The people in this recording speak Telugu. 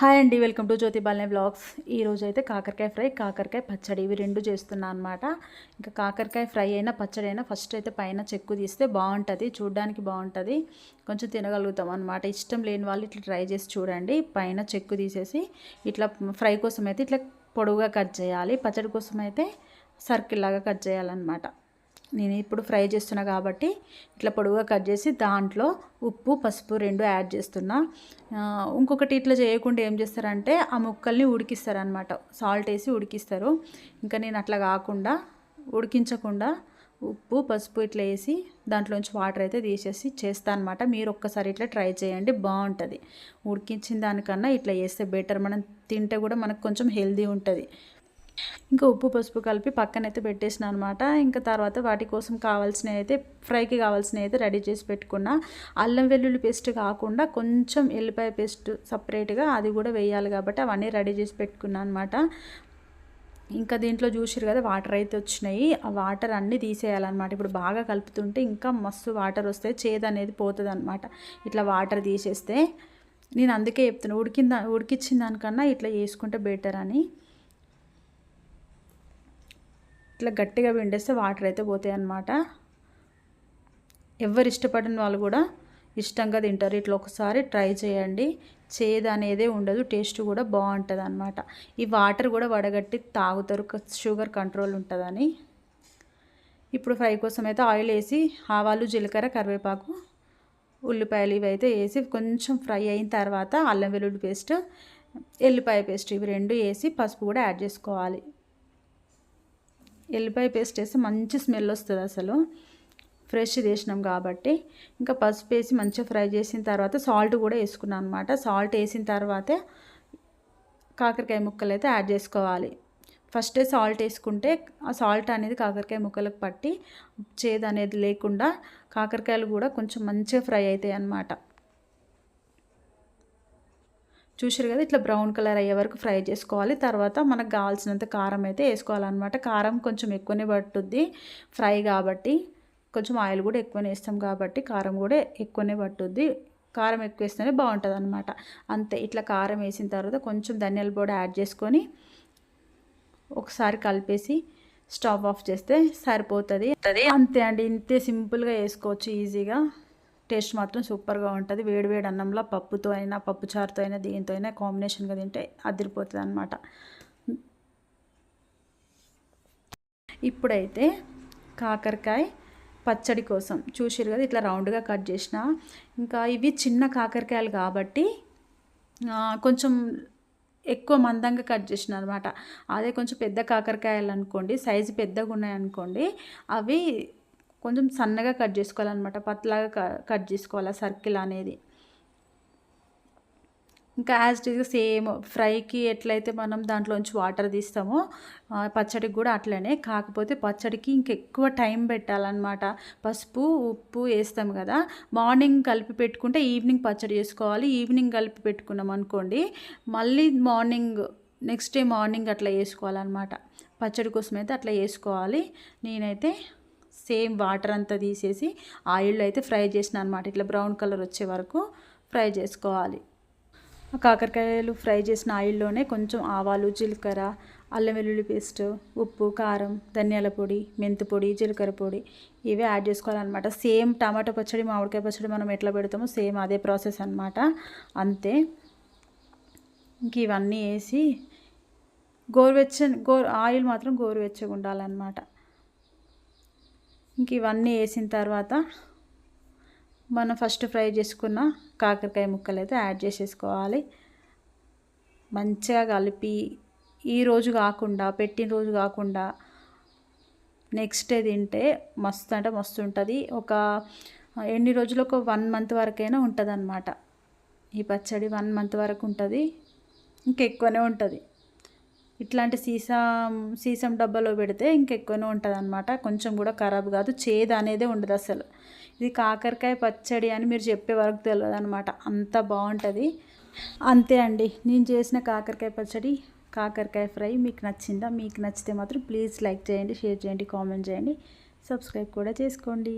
హాయ్ అండి వెల్కమ్ టు జ్యోతి బాలనే బ్లాగ్స్ ఈరోజు అయితే కాకరకాయ ఫ్రై కాకరకాయ పచ్చడి ఇవి రెండు చేస్తున్నా అనమాట ఇంకా కాకరకాయ ఫ్రై అయినా పచ్చడి అయినా ఫస్ట్ అయితే పైన చెక్కు తీస్తే బాగుంటుంది చూడడానికి బాగుంటుంది. కొంచెం తినగలుగుతాం అనమాట ఇష్టం లేని వాళ్ళు ఇట్లా ట్రై చేసి చూడండి. పైన చెక్కు తీసేసి ఇట్లా ఫ్రై కోసం అయితే ఇట్లా పొడవుగా కట్ చేయాలి. పచ్చడి కోసం అయితే సర్కిల్ లాగా కట్ చేయాలన్నమాట. నేను ఇప్పుడు ఫ్రై చేస్తున్నా కాబట్టి ఇట్లా పొడవుగా కట్ చేసి దాంట్లో ఉప్పు పసుపు రెండు యాడ్ చేస్తున్నా. ఇంకొకటి ఇట్లా చేయకుండా ఏం చేస్తారంటే ఆ ముక్కల్ని ఉడికిస్తారనమాట సాల్ట్ వేసి ఉడికిస్తారు. ఇంకా నేను అట్లా కాకుండా ఉడికించకుండా ఉప్పు పసుపు ఇట్లా వేసి దాంట్లోంచి వాటర్ అయితే తీసేసి చేస్తాను అనమాట మీరు ఒక్కసారి ఇట్లా ట్రై చేయండి బాగుంటుంది. ఉడికించిన దానికన్నా ఇట్లా చేస్తే బెటర్. మనం తింటే కూడా మనకు కొంచెం హెల్దీ ఉంటుంది. ఇంకా ఉప్పు పసుపు కలిపి పక్కనైతే పెట్టేసిన అనమాట ఇంకా తర్వాత వాటి కోసం కావాల్సినవి అయితే ఫ్రైకి కావాల్సినవి అయితే రెడీ చేసి పెట్టుకున్నా. అల్లం వెల్లుల్లి పేస్ట్ కాకుండా కొంచెం ఎల్లిపాయ పేస్ట్ సపరేట్గా అది కూడా వేయాలి కాబట్టి అవన్నీ రెడీ చేసి పెట్టుకున్నా అనమాట ఇంకా దీంట్లో చూసిరు కదా వాటర్ అయితే వచ్చినాయి. ఆ వాటర్ అన్నీ తీసేయాలన్నమాట. ఇప్పుడు బాగా కలుపుతుంటే ఇంకా మస్తు వాటర్ వస్తాయి. చేదు అనేది పోతుంది అనమాట ఇట్లా వాటర్ తీసేస్తే. నేను అందుకే చెప్తున్నాను ఉడికిందా ఉడికిచ్చిన దానికన్నా ఇట్లా చేసుకుంటే బెటర్ అని. ఇట్లా గట్టిగా పిండేస్తే వాటర్ అయితే పోతాయి అన్నమాట. ఎవరు ఇష్టపడిన వాళ్ళు కూడా ఇష్టంగా తింటారు. ఇట్లా ఒకసారి ట్రై చేయండి. చేదు అనేదే ఉండదు టేస్ట్ కూడా బాగుంటుంది అనమాట ఈ వాటర్ కూడా వడగట్టి తాగుతారు షుగర్ కంట్రోల్ ఉంటుందని. ఇప్పుడు ఫ్రై కోసం అయితే ఆయిల్ వేసి ఆవాలు జీలకర్ర కరివేపాకు ఉల్లిపాయలు ఇవి అయితే వేసి కొంచెం ఫ్రై అయిన తర్వాత అల్లం వెల్లుల్లి పేస్ట్ ఎల్లిపాయ పేస్ట్ ఇవి రెండు వేసి పసుపు కూడా యాడ్ చేసుకోవాలి. ఎల్లిపాయ పేస్ట్ వేస్తే మంచి స్మెల్ వస్తుంది అసలు. ఫ్రెష్ చేసినాం కాబట్టి. ఇంకా పసుపు వేసి మంచిగా ఫ్రై చేసిన తర్వాత సాల్ట్ కూడా వేసుకున్నాను అనమాట సాల్ట్ వేసిన తర్వాతే కాకరకాయ ముక్కలు అయితే యాడ్ చేసుకోవాలి. ఫస్టే సాల్ట్ వేసుకుంటే ఆ సాల్ట్ అనేది కాకరకాయ ముక్కలకు పట్టి చేదు అనేది లేకుండా కాకరకాయలు కూడా కొంచెం మంచిగా ఫ్రై అవుతాయి అన్నమాట. చూసారు కదా ఇట్లా బ్రౌన్ కలర్ అయ్యే వరకు ఫ్రై చేసుకోవాలి. తర్వాత మనకు కావాల్సినంత కారం అయితే వేసుకోవాలన్నమాట. కారం కొంచెం ఎక్కువనే పట్టుద్ది ఫ్రై కాబట్టి. కొంచెం ఆయిల్ కూడా ఎక్కువనే వేస్తాం కాబట్టి కారం కూడా ఎక్కువనే పట్టుద్ది. కారం ఎక్కువ వేస్తేనే బాగుంటుంది అనమాట అంతే ఇట్లా కారం వేసిన తర్వాత కొంచెం ధనియాల పొడి యాడ్ చేసుకొని ఒకసారి కలిపేసి స్టవ్ ఆఫ్ చేస్తే సరిపోతుంది. అంతే అండి ఇంతే సింపుల్గా వేసుకోవచ్చు ఈజీగా. టేస్ట్ మాత్రం సూపర్గా ఉంటుంది. వేడి వేడి అన్నంలో పప్పుతో అయినా పప్పు చారుతో అయినా దీంతో అయినా కాంబినేషన్గా తింటే అదిరిపోతుంది అనమాట ఇప్పుడైతే కాకరకాయ పచ్చడి కోసం చూసిరు కదా ఇట్లా రౌండ్గా కట్ చేసిన. ఇంకా ఇవి చిన్న కాకరకాయలు కాబట్టి కొంచెం ఎక్కువ మందంగా కట్ చేసిన అనమాట అదే కొంచెం పెద్ద కాకరకాయలు అనుకోండి సైజు పెద్దగా ఉన్నాయనుకోండి అవి కొంచెం సన్నగా కట్ చేసుకోవాలన్నమాట. పతలాగా కట్ చేసుకోవాలి సర్కిల్ అనేది. ఇంకా యాజ్ ఇట్గా సేమ్ ఫ్రైకి ఎట్లయితే మనం దాంట్లోంచి వాటర్ తీస్తామో పచ్చడికి కూడా అట్లనే. కాకపోతే పచ్చడికి ఇంకెక్కువ టైం పెట్టాలన్నమాట. పసుపు ఉప్పు వేస్తాం కదా. మార్నింగ్ కలిపి పెట్టుకుంటే ఈవినింగ్ పచ్చడి చేసుకోవాలి. ఈవినింగ్ కలిపి పెట్టుకున్నాం అనుకోండి మళ్ళీ మార్నింగ్ నెక్స్ట్ డే మార్నింగ్ అట్లా వేసుకోవాలన్నమాట. పచ్చడి కోసం అయితే అట్లా వేసుకోవాలి. నేనైతే సేమ్ వాటర్ అంతా తీసేసి ఆయిల్లో అయితే ఫ్రై చేసిన అనమాట ఇట్లా బ్రౌన్ కలర్ వచ్చే వరకు ఫ్రై చేసుకోవాలి. కాకరకాయలు ఫ్రై చేసిన ఆయిల్లోనే కొంచెం ఆవాలు జీలకర్ర అల్లం వెల్లుల్లి పేస్ట్ ఉప్పు కారం ధనియాల పొడి మెంతి పొడి జీలకర్ర పొడి ఇవే యాడ్ చేసుకోవాలన్నమాట. సేమ్ టమాటా పచ్చడి మామిడికాయ పచ్చడి మనం ఎట్లా పెడతామో సేమ్ అదే ప్రాసెస్ అనమాట అంతే. ఇంక ఇవన్నీ వేసి గోరువెచ్చని గో ఆయిల్ మాత్రం గోరువెచ్చగా ఉండాలన్నమాట. ఇంక ఇవన్నీ వేసిన తర్వాత మనం ఫస్ట్ ఫ్రై చేసుకున్న కాకరకాయ ముక్కలు అయితే యాడ్ చేసేసుకోవాలి. మంచిగా కలిపి ఈ రోజు కాకుండా పెట్టిన రోజు కాకుండా నెక్స్ట్ డే తింటే మస్తు అంటే మస్తు ఉంటుంది. ఒక ఎన్ని రోజులు? ఒక వన్ మంత్ వరకైనా ఉంటుంది అనమాట ఈ పచ్చడి వన్ మంత్ వరకు ఉంటుంది. ఇంకెక్కువనే ఉంటుంది. ఇట్లాంటి సీసం సీసం డబ్బాలో పెడితే ఇంకెక్కువనే ఉంటుంది అనమాట కొంచెం కూడా ఖరాబ్ కాదు. చేదు అనేదే ఉండదు అసలు. ఇది కాకరకాయ పచ్చడి అని మీరు చెప్పే వరకు తెలియదు అనమాట అంత బాగుంటుంది. అంతే అండి. నేను చేసిన కాకరకాయ పచ్చడి కాకరకాయ ఫ్రై మీకు నచ్చిందా? మీకు నచ్చితే మాత్రం ప్లీజ్ లైక్ చేయండి షేర్ చేయండి కామెంట్ చేయండి. సబ్స్క్రైబ్ కూడా చేసుకోండి.